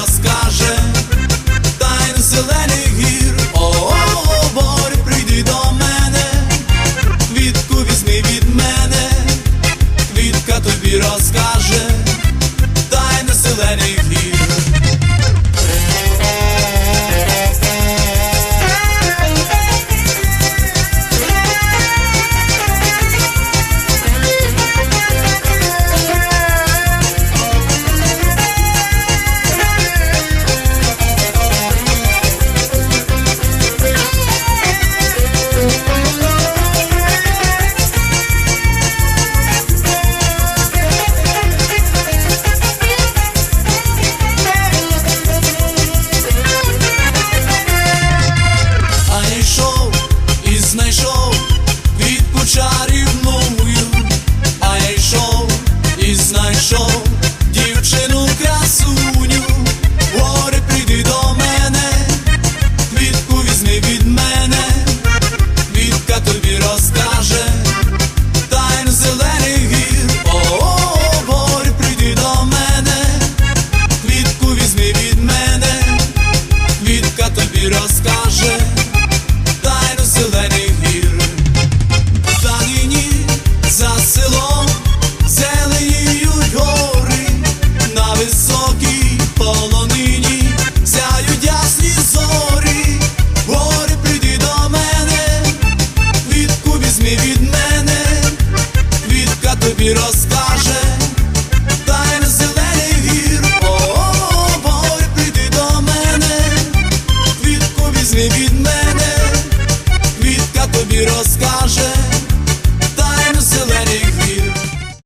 розкаже, тайну зелених гір, о, -о, борь, прийди до мене, квітку візьми від мене, квітка тобі розкаже. body від мене, квітка тобі розкаже.